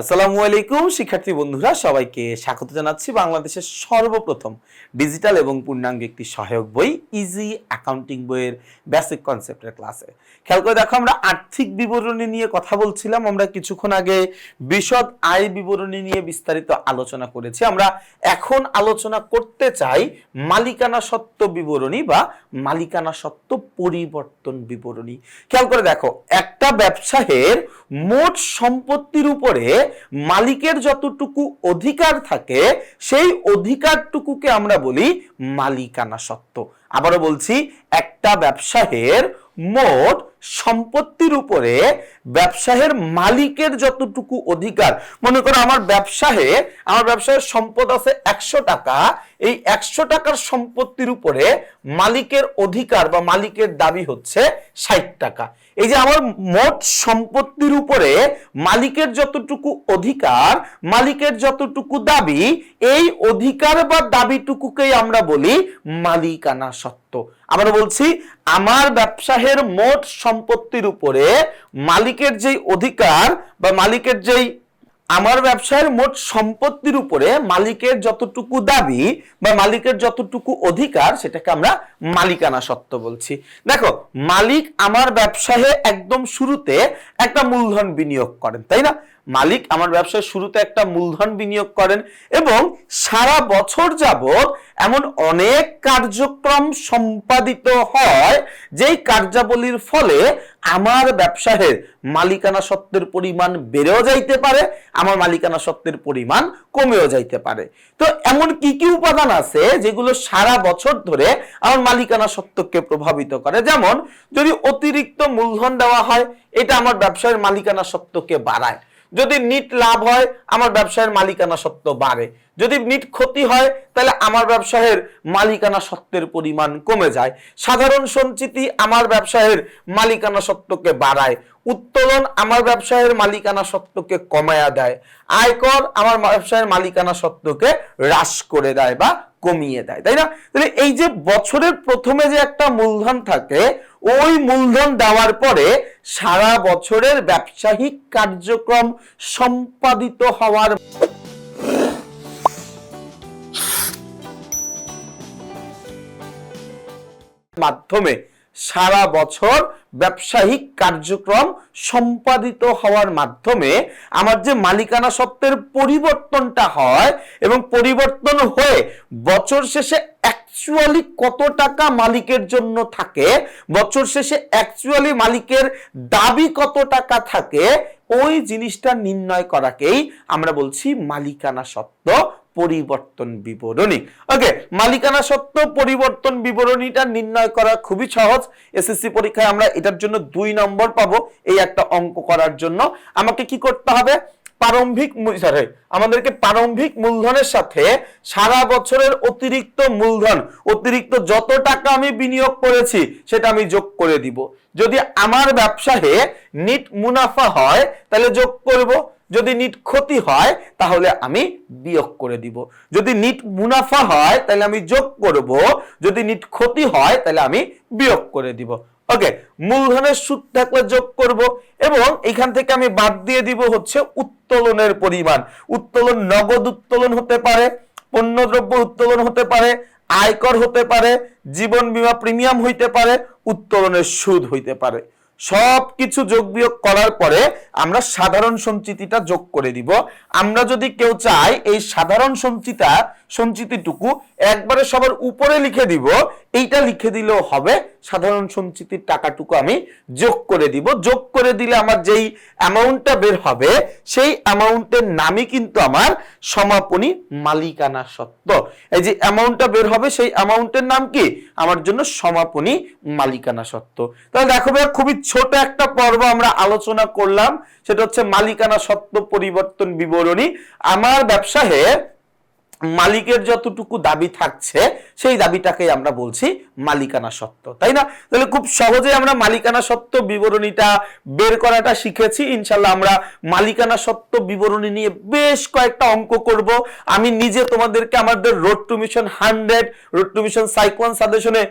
আসসালামু আলাইকুম, শিক্ষার্থী বন্ধুরা, সবাইকে স্বাগত জানাচ্ছি বাংলাদেশের সর্বপ্রথম ডিজিটাল এবং পূর্ণাঙ্গ একটি সহায়ক বই ইজি অ্যাকাউন্টিং বইয়ের বেসিক কনসেপ্টের ক্লাসে খেয়াল করে দেখো, আমরা আর্থিক বিবরণী নিয়ে কথা বলছিলাম, আমরা কিছুক্ষণ আগে বিশদ আয় বিবরণী নিয়ে বিস্তারিত আলোচনা করেছি। আমরা এখন আলোচনা করতে চাই মালিকানা সত্ত্ব বিবরণী বা মালিকানা সত্ত্ব পরিবর্তন বিবরণী। খেয়াল করে দেখো, একটা ব্যবসায়ের মোট সম্পত্তির উপরে মালিকের যতটুকু অধিকার থাকে, সেই অধিকারটুকুকে আমরা বলি মালিকানা সত্ত্ব। আবারও বলছি, একটা ব্যবসায়ের মোট সম্পত্তির উপরে ব্যবসায়ের মালিকের যতটুকু অধিকার। মনে করো আমার ব্যবসায়ে, আমার ব্যবসায়ের সম্পদ আছে একশো টাকা। এই একশো টাকার সম্পত্তির উপরে মালিকের অধিকার বা মালিকের দাবি হচ্ছে ষাট টাকা। এই যে আমার মোট সম্পত্তির উপরে মালিকের যতটুকু অধিকার, মালিকের যতটুকু দাবি, এই অধিকার বা দাবিটুকুকেই আমরা বলি মালিকানা সত্ত্ব। আমরা বলছি, আমার ব্যবসায়ের মোট সম্পত্তির উপরে মালিকের যেই অধিকার বা মালিকের যেই আমার ব্যবসায়ের মোট সম্পত্তির উপরে মালিকের যতটুকু দাবি বা মালিকের যতটুকু অধিকার সেটাকে আমরা মালিকানা সত্ত্ব বলছি। দেখো, মালিক আমার ব্যবসায় একদম শুরুতে একটা মূলধন বিনিয়োগ করেন, তাই না? মালিক আমার ব্যবসায় শুরুতে একটা মূলধন বিনিয়োগ করেন এবং সারা বছর যাবত এমন অনেক কার্যক্রম সম্পাদিত হয়, যেই কার্যাবলীর ফলে আমার ব্যবসায়ের মালিকানা সত্ত্বের পরিমাণ বেড়েও যাইতে পারে, আমার মালিকানা সত্ত্বের পরিমাণ কমেও যাইতে পারে। তো এমন কি কি উপাদান আছে যেগুলো সারা বছর ধরে আমার মালিকানা সত্ত্বকে প্রভাবিত করে? যেমন, যদি অতিরিক্ত মূলধন দেওয়া হয়, এটা আমার ব্যবসায়ের মালিকানা সত্ত্বকে বাড়ায়। যদি নিট লাভ হয়, আমার ব্যবসায়ের মালিকানা সত্ত্ব বাড়ে। যদি নিট ক্ষতি হয়, তাহলে আমার ব্যবসায়ের মালিকানা সত্ত্বের পরিমাণ কমে যায়। সাধারণ সঞ্চিতি আমার ব্যবসায়ের মালিকানা সত্ত্বকে বাড়ায়। উত্তোলন আমার ব্যবসায়ের মালিকানা সত্ত্বকে কমায়া দেয়, আয়কর আমার ব্যবসায়ের মালিকানা সত্ত্বকে হ্রাস করে দেয় বা কমিয়ে দেয়, তাই না? তাহলে এই যে বছরের প্রথমে যে একটা মূলধন থাকে, ওই মূলধন দেওয়ার পরে সারা বছরের ব্যবসায়িক কার্যক্রম সম্পাদিত হওয়ার মাধ্যমে সারা বছর ব্যবসায়িক কার্যক্রম সম্পাদিত হওয়ার মাধ্যমে আমার যে মালিকানা সত্ত্বের পরিবর্তনটা হয় এবং পরিবর্তন হয়ে বছর শেষে অ্যাকচুয়ালি কত টাকা মালিকের জন্য থাকে, বছর শেষে অ্যাকচুয়ালি মালিকের দাবি কত টাকা থাকে, ওই জিনিসটা নির্ণয় করাকেই আমরা বলছি মালিকানা সত্ত্ব। পরিবর্তন বিবরণী। ওকে মালিকানা সত্ত্ব পরিবর্তন বিবরণীটা নির্ণয় করা খুবই সহজ। এসএসসি পরীক্ষায় আমরা এটার জন্য দুই নম্বর পাবো এই একটা অঙ্ক করার জন্য। আমাকে কি করতে হবে? প্রারম্ভিক আমাদেরকে প্রারম্ভিক মূলধনের সাথে সারা বছরের অতিরিক্ত মূলধন, অতিরিক্ত যত টাকা আমি বিনিয়োগ করেছি সেটা আমি যোগ করে দিব। যদি আমার ব্যবসায় নিট মুনাফা হয়, তাহলে যোগ করব। যদি নিট ক্ষতি হয়, তাহলে আমি বিয়োগ করে দিব। যদি নিট মুনাফা হয়, তাহলে আমি যোগ করব। যদি নিট ক্ষতি হয়, তাহলে আমি বিয়োগ করে দিব। ওকে মূলধনের সুদ থাকলে যোগ করব এবং এখান থেকে আমি বাদ দিয়ে দিব হচ্ছে উত্তোলনের পরিমাণ। উত্তোলন নগদ উত্তোলন হতে পারে, পণ্যদ্রব্য উত্তোলন হতে পারে, আয়কর হতে পারে, জীবন বীমা প্রিমিয়াম হইতে পারে, উত্তোলনের সুদ হইতে পারে। সব কিছু যোগ বিয়োগ করার পরে আমরা সাধারণ সঞ্চিতিটা যোগ করে দিব। আমরা যদি কেউ চাই এই সাধারণ সঞ্চিতা, সঞ্চিতিটুকু একবারে সবার উপরে লিখে দিব, এইটা লিখে দিলেও হবে। সাধারণ সঞ্চিতির টাকাটুকু আমি যোগ করে দিব। যোগ করে দিলে আমার যেই অ্যামাউন্টটা বের হবে, সেই অ্যামাউন্টের নামই কিন্তু আমার সমাপনী মালিকানা সত্ত্ব এই যে অ্যামাউন্টটা বের হবে, সেই অ্যামাউন্টের নাম কি? আমার জন্য সমাপনী মালিকানা সত্ত্ব তাহলে দেখো ভাই খুবই ছোট একটা পর্ব আমরা আলোচনা করলাম। সেটা হচ্ছে মালিকানা সত্ত্ব পরিবর্তন বিবরণী। আমার ব্যবসায়ে মালিকের যতটুকু দাবি থাকছে, সেই দাবিটাকে আমরা বলছি মালিকানা সত্ত্ব, তাই না? তাহলে খুব সহজে আমরা মালিকানা সত্ত্ব বিবরণীটা বের করাটা শিখেছি। ইনশাল্লাহ আমরা মালিকানা সত্ত্ব বিবরণী নিয়ে বেশ কয়েকটা অঙ্ক করব। আমি নিজে তোমাদেরকে আমাদের road to mission hundred road to mission সাইকোয়ান সাজেশনে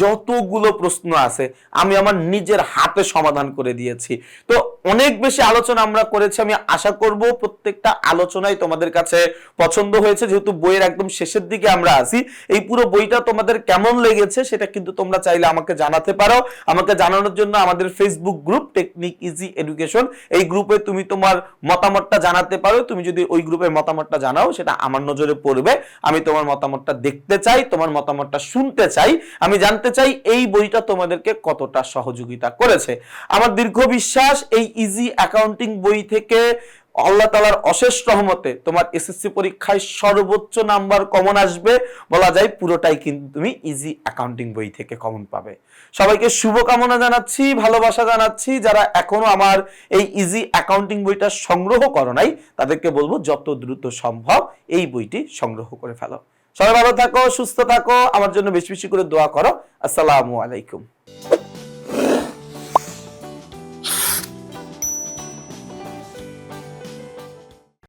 যতগুলো প্রশ্ন আছে, আমি আমার নিজের হাতে সমাধান করে দিয়েছি। তো অনেক বেশি আলোচনা আমরা করেছি, আমি আশা করব প্রত্যেকটা আলোচনায় তোমাদের কাছে পছন্দ হয়েছে। যেহেতু বইয়ের একদম শেষের দিকে আমরা আছি, এই পুরো বইটা তোমাদের কেমন লেগেছে সেটা কিন্তু তোমরা চাইলে আমাকে জানাতে পারো। আমাকে জানানোর জন্য আমাদের Facebook group technique easy education এই গ্রুপে তুমি তোমার মতামতটা জানাতে পারো। তুমি যদি ওই গ্রুপের মতামতটা জানাও, সেটা আমার নজরে পড়বে। আমি তোমার মতামতটা দেখতে চাই, তোমার মতামতটা শুনতে চাই। আমি জানতে চাই এই বইটা তোমাদেরকে কতটা সহযোগিতা করেছে। আমার দীর্ঘ বিশ্বাস, এই ইজি অ্যাকাউন্টিং বই থেকে আল্লাহ তালার অশেষ রহমতে তোমার এসএসসি পরীক্ষায় সর্বোচ্চ নাম্বার কমন আসবে বলা যায় পুরোটাই কিন্তু তুমি ইজি অ্যাকাউন্টিং বই থেকে কমন পাবে। সবাইকে শুভকামনা জানাচ্ছি, ভালোবাসা জানাচ্ছি। যারা এখনও আমার এই ইজি অ্যাকাউন্টিং বইটা সংগ্রহ করো নাই, তাদেরকে বলব যত দ্রুত সম্ভব এই বইটি সংগ্রহ করে ফেলো। সবাই ভালো থাকো, সুস্থ থাকো, আমার জন্য বেশি বেশি করে দোয়া করো। আসসালামু আলাইকুম।